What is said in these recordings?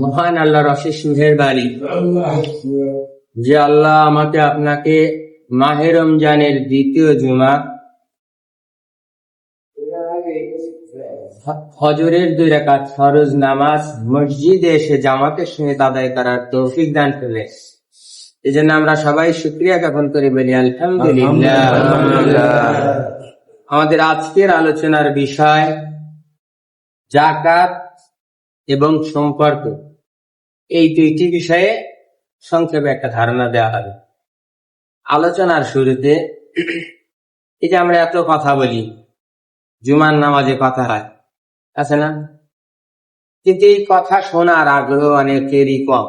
মহান আল্লাহর অশেষ মেহেরবানি যে আল্লাহ আমাকে আপনাকে মাহে রমজানের দ্বিতীয় জুমা হজরের দুই রাকাত ফরজ নামাজ মসজিদে এসে জামাতের সঙ্গে আদায় করার তৌফিক দান করলে এই জন্য আমরা সবাই শুক্রিয়া জ্ঞাপন করি বলি আলহামদুলিল্লাহ। আমাদের আজকের আলোচনার বিষয় জাকাত এবং সম্পর্ক। এই দুইটি বিষয়ে সংক্ষেপে একটা ধারণা দেওয়া হবে। আলোচনার শুরুতে এই যে আমরা এত কথা বলি, জুমার নামাজে কথা হয়, আছে না? কিন্তু এই কথা শোনার আগ্রহ অনেকেরই কম,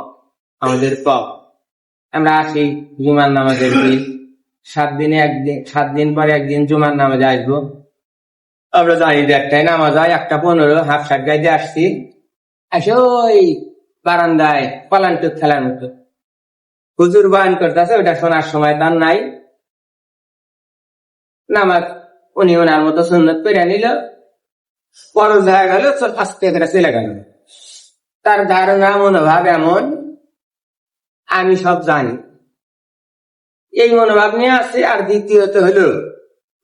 আমাদের কম। আমরা আসি জুমার নামাজের দিন সাত দিনে একদিন, সাত দিন পরে একদিন জুমার নামাজে আসব। আমরা জানি যে একটাই নামাজ হয়, একটা পনেরো, হাফ শার্ট গাইতে আসছি। এসে ওই বারান্দায় পালান্টুক খেলার মতো হুজুর বায়ন করতেছে ওটা শোনার সময় তার নাই। নামাজ উনি ওনার মতো সুন্নত করে নিল। পরশ হয়ে গেল আস্তে করে চলে গেল। তার ধারণা, মনোভাব এমন, আমি সব জানি। এই মনোভাব নিয়ে আসছে আর দ্বিতীয়ত হলো,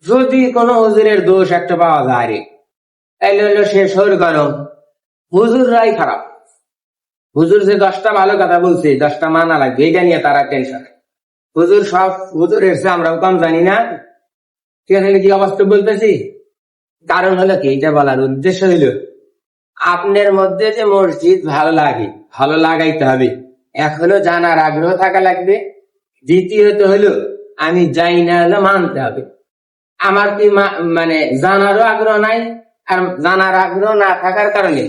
যদি কোনো হুজুরের দোষ একটা পাওয়া যায়, তাইলে হলো সে সর গরম হুজুর হুজুররাই খারাপ। হুজুর যে দশটা ভালো কথা বলছে, দশটা মানা লাগবে এটা নিয়ে তারা টেনশন হুজুর সব হুজুর এসে আমরাও কম জানি না। ঠিক আছে কি অবস্থা বলতেছি? কারণ হলো কি, এটা বলার উদ্দেশ্য হইল, আপনার মধ্যে যে মসজিদ ভালো লাগে, ভালো লাগাইতে হবে। এখনও জানার আগ্রহ থাকা লাগবে। দ্বিতীয়ত হলো, আমি যাই না হলে মানতে হবে। আমার কি মানে জানারও আগ্রহ নাই, আর জানার আগ্রহ না থাকার কারণে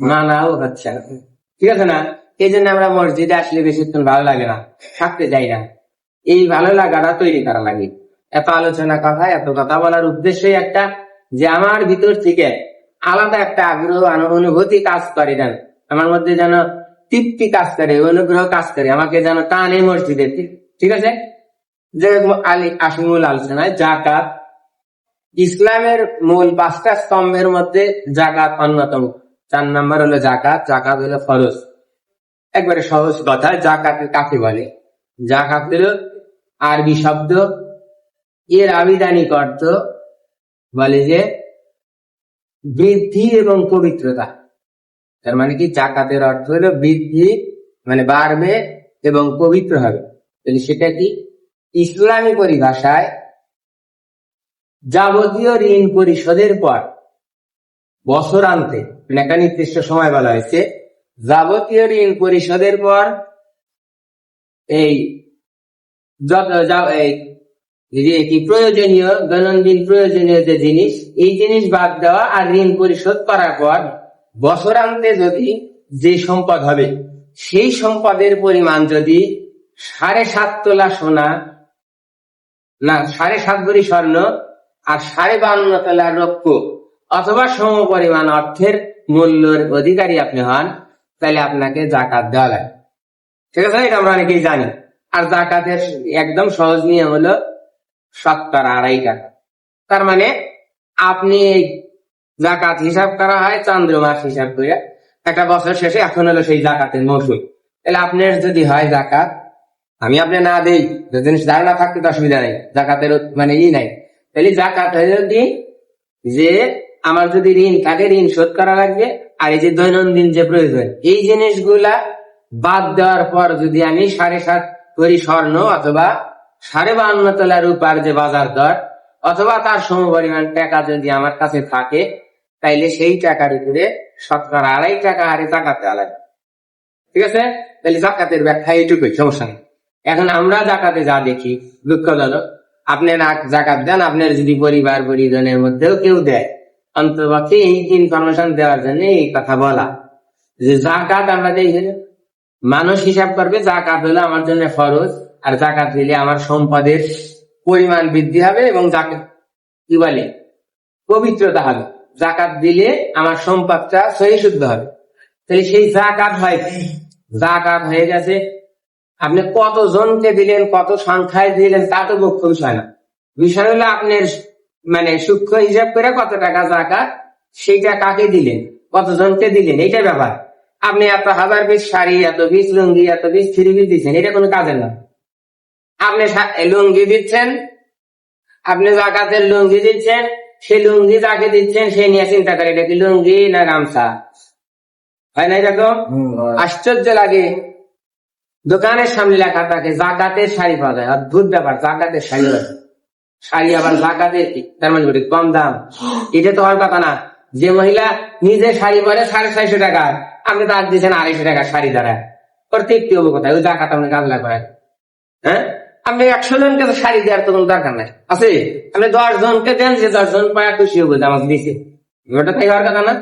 মানাও হচ্ছে না। ঠিক আছে না? এই জন্য আমরা মসজিদে আসলে বেশিক্ষণ ভালো লাগে না, থাকতে যাই না। এই ভালো লাগাটা তৈরি করা লাগে। এত আলোচনা কথা, এত কথা বলার উদ্দেশ্যই একটা যে আমার ভিতর থেকে আলাদা একটা আগ্রহ অনুভূতি কাজ করে যেন আমার মধ্যে যেন তৃপ্তি কাজ করে, অনুগ্রহ কাজ করে, আমাকে যেন টানে মসজিদে। ঠিক- আছে? যে আসমুল আলোচনায় জাকাত, ইসলামের মূল পাঁচটা স্তম্ভের মধ্যে জাকাত অন্যতম। চার নাম্বার হলো জাকাত জাকাত হলো ফরজ। একবারে সহজ কথা জাকাত কাকে বলে? জাকাত হলো আরবি শব্দ, এর আবিধানিক অর্থ বলে যে বৃদ্ধি এবং পবিত্রতা। তার মানে কি? জাকাতের অর্থ হলো বৃদ্ধি মানে বাড়বে এবং পবিত্র হবে। তাহলে সেটা কি? ইসলামী পরিভাষায় যাবতীয় ঋণ পরিশোধের পর বছরান্তে মানে একটা নির্দিষ্ট সময় বলা হয়েছে। যাবতীয় ঋণ পরিশোধের পর এই কি প্রয়োজনীয়, দৈনন্দিন প্রয়োজনীয় যে জিনিস, এই জিনিস বাদ দেওয়া আর ঋণ পরিশোধ করার পর বছরান্তে যদি যে সম্পদ হবে, সেই সম্পদের পরিমাণ যদি সাড়ে সাত তোলা সোনা, না, সাড়ে সাত ভরি স্বর্ণ আর সাড়ে বান্ন তোলা রৌপ্য অথবা সম পরিমাণ অর্থের মূল্যের অধিকারী আপনি হন, তাহলে আপনাকে জাকাত দেওয়া লাগে। ঠিক আছে? এটা আমরা অনেকেই জানি। আর জাকাতের একদম সহজ নিয়ম হলো শতকরা আড়াই টাকা। তার মানে আপনি জাকাত হিসাব করা হয়, চন্দ্র মাস হিসাব করে একটা বছর শেষে এখন হলো সেই জাকাতের মৌসুম। তাহলে আপনার যদি হয় জাকাত, আমি আপনি না দেই, যদি ধারণা থাকতে তো অসুবিধা নেই। জাকাতের মানে ই নাই। তাহলে জাকাত হয় যদি যে আমার যদি ঋণ থাকে ঋণ শোধ করা লাগবে, আর এই যে দৈনন্দিন যে প্রয়োজন, এই জিনিসগুলা বাদ দেওয়ার পর যদি আমি সাড়ে সাত করি স্বর্ণ অথবা সাড়ে বান্ন তোলা রূপার যে বাজার দর, অথবা তার সমপরিমাণ টাকা যদি আমার কাছে থাকে, তাইলে সেই টাকার উপরে শতকরা আড়াই টাকা হারে জাকাতে আলাদা ঠিক আছে? তাহলে জাকাতের ব্যাখ্যা এইটুকুই, সমস্যা নেই। এখন আমরা জাকাতে যা দেখি, দুঃখজনক। আপনি না জাকাত দেন, আপনার যদি পরিবার পরিজনের মধ্যেও কেউ দেয়। অন্তপক্ষে এই ইনফরমেশন দেওয়ার জন্য এই কথা বলা। যে জাকাত আমরা দেখি মানুষ হিসাব করবে, জাকাত হলো আমার জন্য ফরজ, আর জাকাত দিলে আমার সম্পদের পরিমাণ বৃদ্ধি হবে এবং জাকাত, কি বলে? পবিত্রতা হবে। জাকাত দিলে আমার সম্পদটা সহি শুদ্ধ হবে। তাহলে সেই জাকাত হয় কি? জাকাত হয়ে গেছে, আপনি কত জনকে দিলেন, কত সংখ্যায় দিলেন, তা তো মুখ্য বিষয় না। বিষয় হলো আপনার মানে সূক্ষ্ম হিসাব করে কত টাকা জাকাত সেইটা কাকে দিলেন? কতজনকে দিলেন? এইটা ব্যাপার। আপনি এত হাজার পিস শাড়ি এত পিস লুঙ্গি এত পিস থ্রি পিস দিচ্ছেন এটা কোনো কাজের না। আপনি লুঙ্গি দিচ্ছেন আপনি জাকাতের লুঙ্গি দিচ্ছেন সেই লুঙ্গি যাকে দিচ্ছেন সে নিয়ে চিন্তা করে এটা কি লুঙ্গি না গামছা? হয় না এরকম আশ্চর্য লাগে। দোকানের সামনে লেখা থাকে জাকাতের শাড়ি পাওয়া যায়। অদ্ভুত ব্যাপার জাকাতের শাড়ি পাওয়া যায়। শাড়ি আবার জাকাতের কি? তার মানে কম দাম। এটা তো হওয়ার কথা না। যে মহিলা নিজে শাড়ি পরে সাড়ে চারশো টাকা, আপনি তার দিচ্ছেন আড়াইশো টাকা শাড়ি দ্বারা। হব কোথায় ওই আপনি হ্যাঁ? আপনি একশো জনকে শাড়ি দেওয়ার তো কোনো দরকার নাই। আছে? আপনি দশ জনকে দেন, যে দশ জন পায়া খুশি হব আমাকে দিছে ওটা তাই হওয়ার কথা না?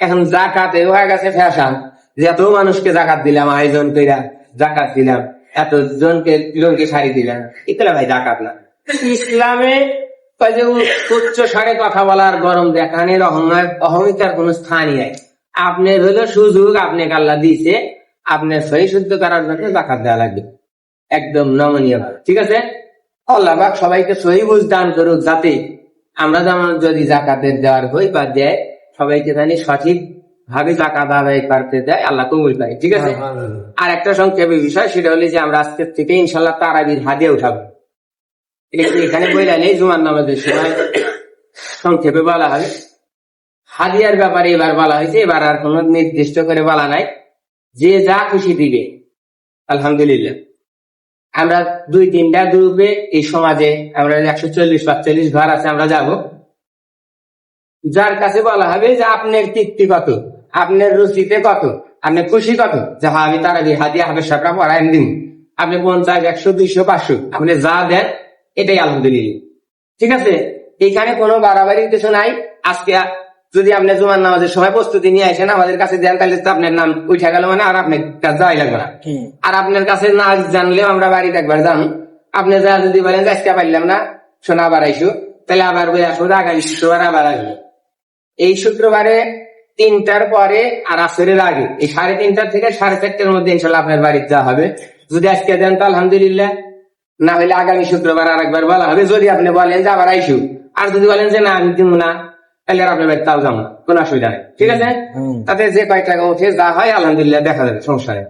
এখন জাকাতে হয়ে গেছে ফ্যাশন যে এত মানুষকে জাকাত দিলাম আয়োজন কইরা জাকাত দিলাম, এত জনকে, লোককে শাড়ি দিলাম। এগুলো ভাই জাকাত না। ইসলামে উচ্চ স্বরে কথা বলার গরম দেখানের অহংকার অহমিকার কোন স্থানই নাই। আপনার হলো সুযোগ আপনাকে আল্লাহ দিয়েছে আপনার সহি শুদ্ধ করার জন্য জাকাত দেওয়া লাগবে। একদম নমনীয়। ঠিক আছে? আল্লাহ পাক সবাইকে সহি বুঝ দান করুক যাতে আমরা যেমন যদি জাকাতের দেওয়ার হই বা দেয় সবাইকে জানি সঠিক ভাবে জাকাত আদায় করতে দেয় আল্লাহ কবুল করে। ঠিক আছে? আর একটা সংক্ষেপে বিষয় সেটা হলো যে আমরা আজকের থেকে ইনশাল্লাহ তারাবির হাদিয়া উঠাবো। এখানে বইলা নেই, জুমার নামাজের সময়। সংক্ষেপে বলা হবে হাদিয়ার ব্যাপারে এবার বলা হয়েছে, এবার আর কোন নির্দিষ্ট করে বলা নাই। যে যা খুশি দিবে, আলহামদুলিল্লাহ। আমরা দুই তিনটা গ্রুপে, এই সমাজে আমরা একশো চল্লিশ, পাঁচচল্লিশ ঘর আছে, আমরা যাব। যার কাছে বলা হবে যে আপনার তৃপ্তি কত, আপনার রুচিতে কত আপনি খুশি কত, যে হ্যাঁ আমি তারা হাদিয়া হবে সবটা পড়ায় দিন। আপনি পঞ্চাশ, একশো, দুইশো, পাঁচশো, আপনি যা দেন এটাই আলহামদুলিল্লাহ। ঠিক আছে? এখানে কোনো বাড়াবাড়ি কিছু নাই। আজকে যদি আপনি জুমার নামাজের সময় প্রস্তুতি নিয়ে আসেন আমাদের কাছে দেন তাহলে তো আপনার নাম উঠে গেল মানে আর আপনার কাছে যাওয়াই লাগবে না। আর আপনার কাছে না জানলেও আমরা বাড়িতে একবার জান আপনি যা যদি বলেন আজকে পারলাম না শোনা আইসো। তাহলে আবার বই আসব আগামী শুক্রবার আবার আসব। এই শুক্রবারে তিনটার পরে আর আসরের আগে। এই সাড়ে তিনটার থেকে সাড়ে চারটার মধ্যে ইনশাল্লাহ আপনার বাড়িতে যাওয়া হবে। যদি আজকে দেন তো আলহামদুলিল্লাহ। না হলে আগামী শুক্রবার আর একবার বলা হবে যদি আপনি বলেন যে আবার আইসু। আর যদি বলেন যে না আমি দিব না তাহলে আর আপনার তাও যাব না কোনো অসুবিধা নেই। ঠিক আছে? তাতে যে কয় টাকা উঠে যা হয় আলহামদুলিল্লাহ দেখা যাবে সমস্যা নেই।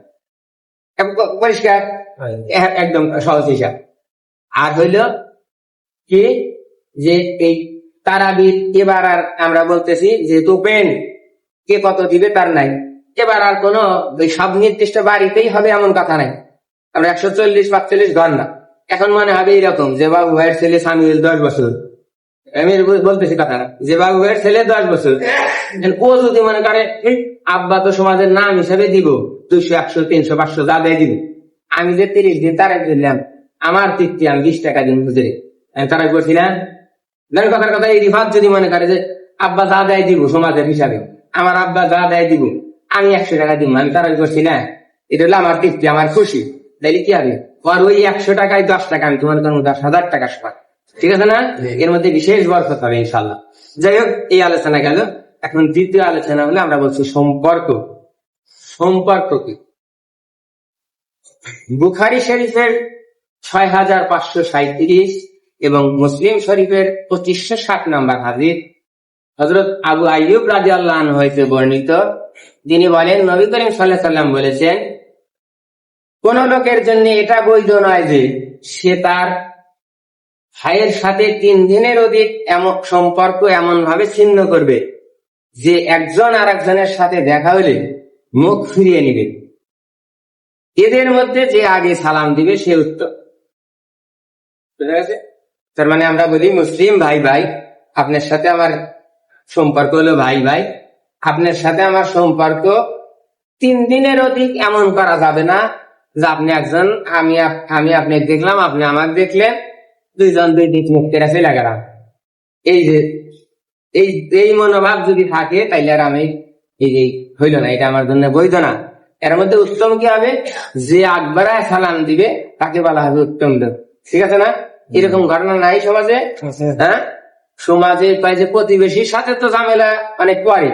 পরিষ্কার? একদম সহজ হিসাব। আর হইল কি যে এই তারাবির এবার আর আমরা বলতেছি যে তোপেন কে কত দিবে তার নাই। এবার আর কোন সব নির্দিষ্ট বাড়িতেই হবে এমন কথা নাই। আমরা একশো চল্লিশ পাঁচচল্লিশ ঘর না। এখন মনে হবে এরকম যে বাবু ভাইয়ের ছেলে সামিল দশ বছর। আমি বলতেছি কথা যে বাবু ভাইয়ের ছেলে দশ বছর। ও যদি মনে করে আব্বা তো সমাজের নাম হিসাবে দিব, দুইশো, একশো, তিনশো, পাঁচশো যা দেয় দিব। আমি যে তিরিশ দিন তারা দিলাম, আমার তৃপ্তি আমি বিশ টাকা দিন হুজুরে তারা করছি না কথার কথা, এই রিফাত যদি মনে করে যে, আব্বা যা দেয় দিব সমাজের হিসাবে, আমার আব্বা যা দেয় দিব, আমি একশো টাকা দিব। আমি তারা করছি না এটা হলো আমার তৃপ্তি, আমার খুশি। তাইলে কি হবে? আর ওই একশো টাকায় দশ টাকা আমি তোমার কোনো দশ হাজার টাকা সমান। ঠিক আছে না? এর মধ্যে বিশেষ বরকত হবে ইনশাল্লাহ যাই হোক এই আলোচনা গেল। এখন দ্বিতীয় আলোচনা হলে আমরা বলছি সম্পর্ক। সম্পর্ক কি? বুখারি শরীফের ছয় হাজার পাঁচশো সাঁত্রিশ এবং মুসলিম শরীফের পঁচিশশো ষাট নম্বর হাজির হজরত আবু আইয়ুব রাজি আল্লাহ হয়েছে বর্ণিত। যিনি বলেন নবী করিম সাল্লাহ সাল্লাম বলেছেন কোন লোকের জন্য এটা বৈধ নয় যে সে তার ভাইয়ের সাথে তিন দিনের অধিক এমন সম্পর্ক এমন ভাবে ছিন্ন করবে যে একজন আর একজনের সাথে দেখা হলে মুখ ফিরিয়ে নিবে। এদের মধ্যে যে আগে সালাম দিবে, সে উত্তর? তার মানে আমরা বলি, মুসলিম ভাই ভাই, আপনার সাথে আমার সম্পর্ক হলো ভাই ভাই। আপনার সাথে আমার সম্পর্ক তিন দিনের অধিক এমন করা যাবে না যে আপনি একজন আমি আমি আপনাকে দেখলাম আপনি আমাকে দেখলেন দুইজন দুই দিক মুখ কেটে চলে গেলাম। এই যে এই এই মনোভাব যদি থাকে তাইলে আর আমি এই যে হইল না এটা আমার জন্য বৈধ না। এর মধ্যে উত্তম কি হবে? যে আকবরায় সালাম দিবে তাকে বলা হবে উত্তম লোক। ঠিক আছে না? এরকম ঘটনা নাই সমাজে হ্যাঁ? সমাজে পাই যে প্রতিবেশীর সাথে তো ঝামেলা অনেক পরে।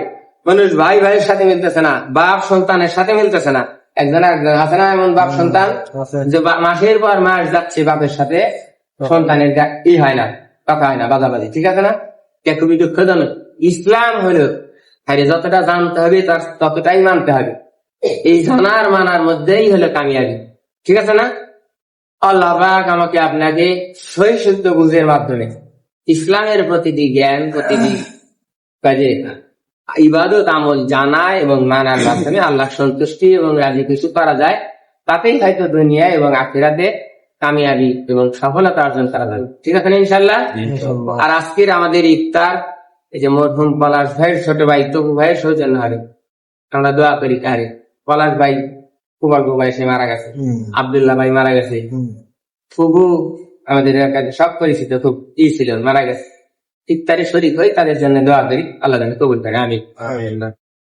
মানুষ ভাই ভাইয়ের সাথে মিলতেছে না বাপ সন্তানের সাথে মিলতেছে না। একজন একজন আছে না এমন বাপ সন্তান? যে মাসের পর মাস যাচ্ছে বাপের সাথে সন্তানের ই হয় না কথা হয় না বাজাবাজি ঠিক আছে না? খুবই দুঃখজনক। ইসলাম হলো আরে যতটা জানতে হবে তার ততটাই মানতে হবে। এই জানার মানার মধ্যেই হলো কামিয়াবি ঠিক আছে না? আল্লাহ পাক আমাকে আপনাকে সহি শুদ্ধ বুঝের মাধ্যমে ইসলামের প্রতিটি জ্ঞান প্রতিটি কাজে ইবাদত আমল জানা এবং মানার মাধ্যমে আল্লাহ সন্তুষ্টি এবং রাজি কিছু করা যায়। তাতেই হয়তো দুনিয়া এবং আখিরাতে কামিয়াবি এবং সফলতা অর্জন করা যাবে। ঠিক আছে ইনশাল্লাহ আর আজকের আমাদের ইফতার এই যে মরহুম পলাশ ভাইয়ের ছোট ভাই তবু ভাইয়ের সৌজন্য হবে আমরা দোয়া করি কারে। পলাশ ভাই কুমার ভাই সে মারা গেছে। আবদুল্লাহ ভাই মারা গেছে। ফুবু আমাদের সব পরিচিত খুব ই ছিল মারা গেছে। ইফতারে শরীর হই তাদের জন্য দোয়া করি। আল্লাহ কবুল করে। আমি